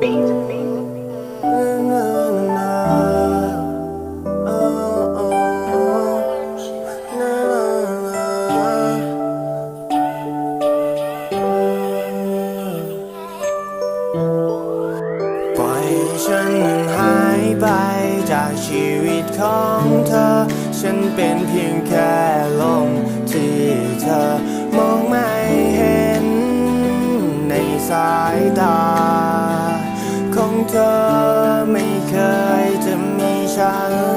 ปล่อยฉันหายไปจากชีวิตของเธอ ฉันเป็นเพียงแค่ล ธอไม่เคยจะมีฉัน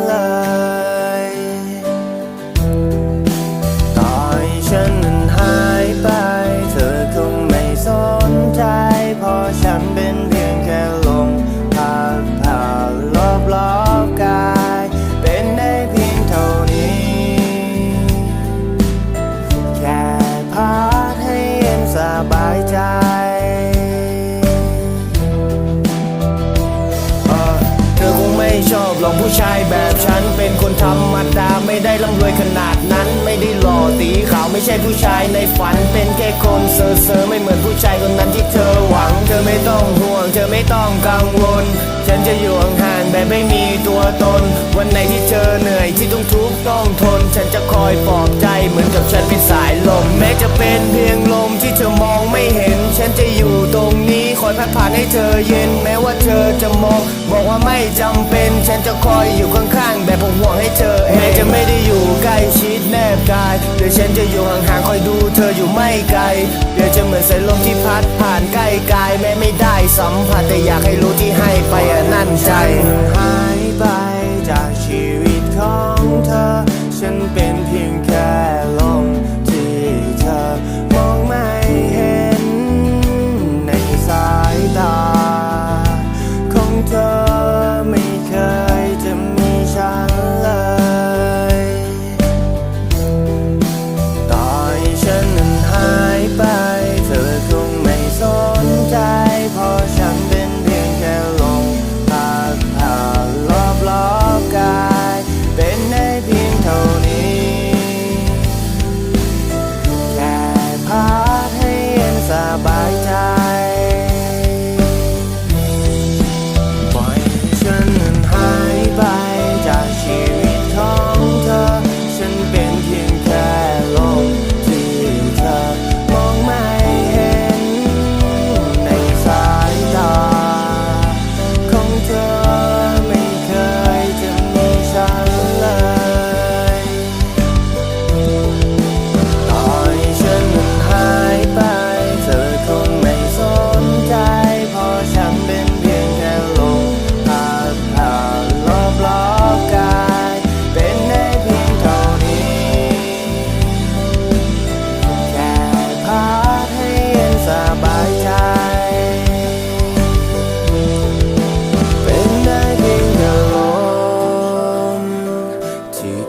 ผู้ชายแบบฉันเป็นคนธรรมดาไม่ได้ร่ำรวยขนาดนั้น ไม่ได้หล่อตีขาวไม่ใช่ผู้ชายในฝัน เป็นแค่คนเซอร์เซอร์ไม่เหมือนผู้ชายคนนั้นที่เธอหวัง เธอไม่ต้องห่วง เธอไม่ต้องกังวล ฉันจะอยู่ห่างๆแบบไม่มีตัวตน วันไหนที่เธอเหนื่อยที่ต้องทุกข์ต้องทน ฉันจะคอยปลอบใจเหมือนกับฉันเป็นสายลม แม้จะเป็นเพียงลมที่เธอ ให้เธอเย็นแม้ว่าเธอจะมองบอกว่าไม่จำเป็น ฉันจะคอยอยู่ข้างๆแบบผมห่วงให้เธอเองแม้จะไม่ได้อยู่ใกล้ชิดแนบกายเดี๋ยวฉันจะอยู่ห่างๆคอยดูเธออยู่ไม่ไกลเดี๋ยวจะเหมือนสายลมที่พัดผ่านใกล้กายแม้ไม่ได้สัมผัสแต่อยากให้รู้ที่ให้ไปนั่นใจ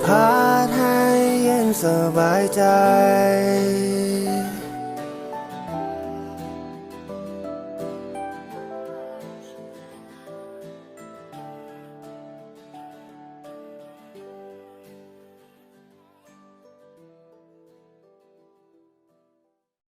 พาดให้เย็นสบายใจ